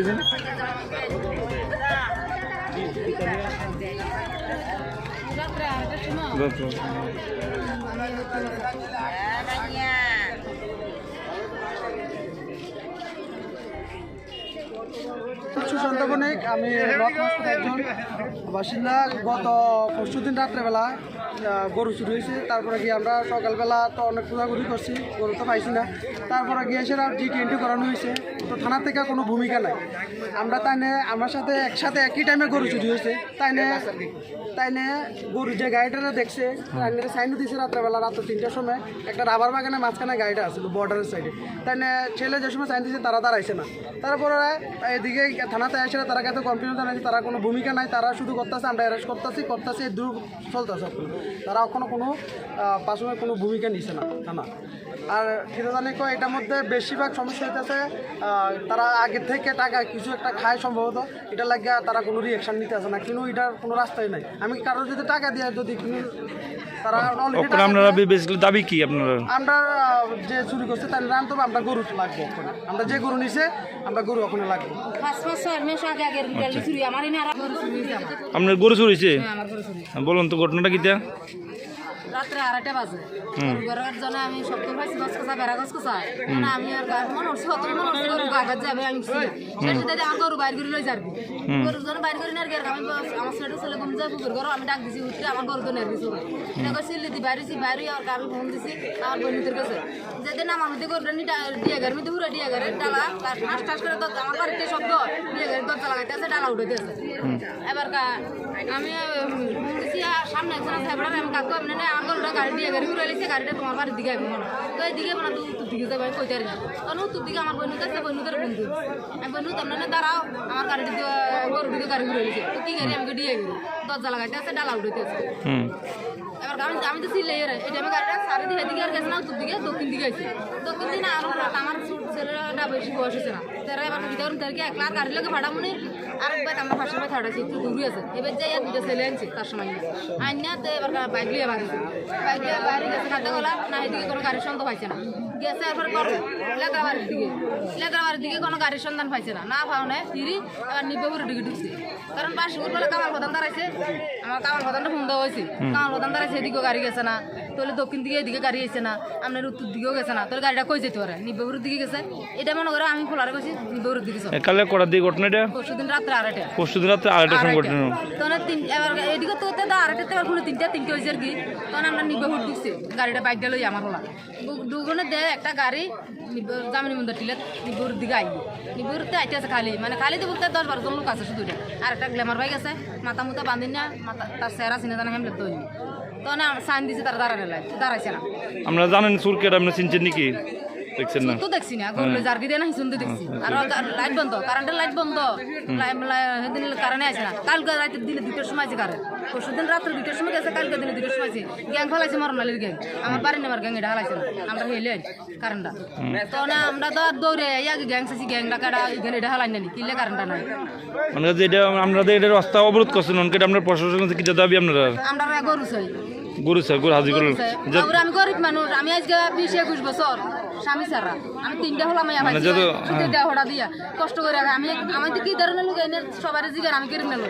এখানে? শান্তবনিক, আমি একজন বাসিন্দা। গত পরশু দিন রাত্রেবেলা গরু চুরি হয়েছে। তারপরে গিয়ে আমরা সকালবেলা তো অনেক ঘোরাঘুরি করছি, গরু তো পাইছি না। তারপরে গিয়ে সেটা জি টোয়েন্টি করানো হয়েছে। তো থানা থেকে কোনো ভূমিকা নাই। আমরা তাই নিয়ে আমার সাথে একসাথে একই টাইমে গরু চুরি হয়েছে। তাই নিয়ে তাই নিয়ে গরু যে গাড়িটা দেখছে তাই নিয়ে সাইন দিয়েছে রাত্রেবেলা, রাত্র তিনটার সময়। একটা রাবার বাগানের মাঝখানে গাড়িটা আসছিল বর্ডারের সাইডে তাই ছেলে যে সময় সাইন দিয়েছে তারা দাঁড়াইছে না। তারপরে এদিকে থানাতে এসে তারা কাছে কনফিউজ জানাইছে, তারা কোনো ভূমিকা নাই, তারা শুধু করতেছে, আমরা অ্যারেস্ট করতেছি করতেছি দূর চলতেছে। তারা এখনও কোনো পাশে কোনো ভূমিকা নিছে না, থানা। আর কিন্তু জানি এটার মধ্যে বেশিরভাগ সমস্যা হইতেছে তারা আগে থেকে টাকা কিছু একটা খায় সম্ভবত। এটা লাগে তারা কোনো রিয়েকশন নিতে আসে না। কিন্তু এটার কোনো রাস্তাই নাই। আমি কারোর যদি টাকা দিয়ে যদি কিনে তারা already আপনারা বেসিক্যালি দাবি কি আপনারা? আমরা যে চুরি করছে তাই জানতে হবে আমরা গরু লাগবো ওখানে আমরা যে গরু নিছে আমরা গরু ওখানে লাগবো। আমার। আপনার গরু চুরিছে হ্যাঁ, আমার গরু চুরি বলুন তো ঘটনাটা কিটা রাত্রে আড়াইটা বাজে। গরুর জন্য আমি শক্ত পাইছি গছ কষা বেড়া গছ কষা মানে আমি আর মনে হচ্ছে কত মনে হচ্ছে গরু গাগাত যাবে আমি সেটা আমার গরু বাইর করে লই যাবি। গরু জন বাইর করে নিয়ে আমি আমার ছেলে ছেলে ঘুম যায় পুকুর গরু আমি ডাক দিছি উঠতে আমার গরু তো নেই দিছি এটা কই সিল্লি দি বাইরেছি বাইরে আর আমি ফোন দিছি আমার বন্ধুদের কাছে। যেদিন আমার মধ্যে গরুটা নি দিয়ে গের মধ্যে পুরো দিয়ে গের ডালা ঠাস ঠাস করে তো আমার বাড়িতে শব্দ দিয়ে গের দরজা লাগাইতেছে ডালা উঠাইতেছে। এবার কা- আমি সামনে একজন এবার আমি কাকু আপনি না আমার গরুটা গাড়ি দিয়ে গাড়ি ঘুরে এসেছে গাড়িটা তোমার বাড়ির দিকে আইবো মনে। তো এই দিকে মানে তুই উত্তর দিকে যাবে কইতে পারি না। তখন উত্তর দিকে আমার বন্ধু আছে বন্ধুদের বন্ধু। আমি বন্ধু তোমরা দাঁড়াও আমার গাড়ি দিকে গরু দিকে গাড়ি ঘুরে এসেছে তো কি গাড়ি আমাকে দিয়ে গেল দরজা লাগাইতে আছে ডালা উঠাইতে আছে। এবার আমি আমি তো সিলে রে এটা আমি গাড়িটা সারি দিকে এদিকে আর গেছে না উত্তর দিকে দক্ষিণ দিকে আছে দক্ষিণ দিকে আরও আমার ছোট ছেলেটা বেশি বয়স হয়েছে না। তারা এবার একলা গাড়ি লোকে ভাড়া মনে আর একবার আমার একটু দূরে আছে এবার যাই আর দুটো ছেলে আনছে তার সময় আইনা তো এবার বাইক লিয়ে বাড়ি বাইক লিয়ে বাইরে গেছে গলা না এদিকে কোনো গাড়ির সন্ধান পাইছে না। গেছে এরপর লেখা বাড়ির দিকে। লেখা দিকে কোনো গাড়ির সন্ধান পাইছে না। না পাও না ফিরি এবার নিবেপুরের দিকে ঢুকছে। কারণ বাসুকুর বলে কামাল প্রধান দাঁড়াইছে। আমার কামাল প্রধানটা ফোন দেওয়া হয়েছে। কামাল প্রধান দাঁড়াইছে এদিকেও গাড়ি গেছে না। তাহলে দক্ষিণ দিকে এদিকে গাড়ি গেছে না। আপনার উত্তর দিকেও গেছে না। তোর গাড়িটা কই যেতে পারে? নিবেপুরের দিকে গেছে। এটা মনে করে আমি খোলারে গেছি নিবেপুরের দিকে চল কালে করার দিকে ঘটনাটা পরশু দিন রাত্রে আড়াইটা। পরশু রাত্রে আড়াইটার সময় ঘটনা। তখন তিন এবার এদিকে তো তো আড়াইটাতে এবার কোনো তিনটা তিনটে হয়েছে আর কি। তখন আমরা নিবে হুট ঢুকছি। গাড়িটা আমার হলা দে একটা গাড়ি জামিনি মন্দির টিলে নিবুর দিকে আইব নিবুরতে আইতে আছে খালি। মানে খালি তো বলতে দশ বারো জন লোক আছে শুধু আর একটা গ্ল্যামার বাইক আছে। মাথা মুতা বাঁধি না মাথা তার চেহারা চিনে জানা হেমলে তো তখন সাইন দিছে তারা দাঁড়ানো দাঁড়াইছে না। আপনারা জানেন সুরকেট আপনি চিনছেন নাকি? দেখছেন না। তো দেখছি না গরুলে জার্গি দিয়ে না হিসুন দেখছি। আর লাইট বন্ধ কারেন্টের লাইট বন্ধ। সেদিন কারেন্ট আছে না। কালকে রাতে দিনে দুটোর সময় আছে কারেন্ট পরশু দিন রাত্রে দুটোর সময় গেছে কালকে দিনে দুটোর সময় আছে। গ্যাং ফেলাইছে মরনালির গ্যাং। আমার বাড়ি নেবার গ্যাং এটা হালাইছে আমরা হেলে কারেন্টটা তো না আমরা তো দৌড়ে ইয়াকে গ্যাং চাইছি গ্যাং ডাকাটা এখানে এটা হালাই নানি কিনলে কারেন্টটা নাই। মানে যে এটা আপনাদের এটা রাস্তা অবরোধ করছেন অনেকে আপনার প্রশাসনের কাছে কিটা দাবি আপনারা? আমরা আর গরু চাই। গরু স্যার গরু হাজির করলেন আমি গরিব মানুষ আমি আজকে বিশ একুশ বছর স্বামী সারা আমি তিনটা হলাম মানে যত- দেওয়া দিয়া কষ্ট করে আমি আমি তো কি ধরনের লোক? এনে সবার জিগার আমি কেড়ে নেব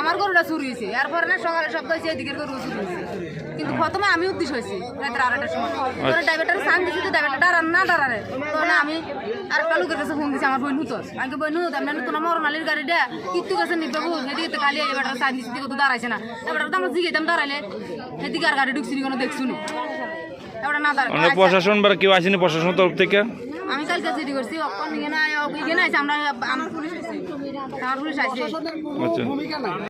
আমার গরুটা চুরি হয়েছে এরপরে না সকালে সব এদিকের গরু চুরি হয়েছে কিন্তু প্রথমে আমি উদ্দেশ্য হয়েছি রাতের আড়াইটার সময়। তোরা ড্রাইভারটার সান দিছি তো ড্রাইভারটা ডারান না ডারারে তো না আমি আর একটা লোকের কাছে ফোন দিছি আমার বই নুতর আমি বই নুত আমি তোমার মরনালির গাড়ি দেয়া কিত্তু কাছে নিবে বউ সেদিকে তো খালি এবার সান দিছি তো দাঁড়াইছে না। এবার তো আমার জিগাইতাম দাঁড়াইলে সেদিকে আর গাড়ি ঢুকছি কোনো দেখছু এবার না মানে প্রশাসন বা কেউ আসেনি প্রশাসনের তরফ থেকে? আমি কালকে চিঠি করছি নিয়ে না আমরা আমার পুলিশ আমার আচ্ছা। নাই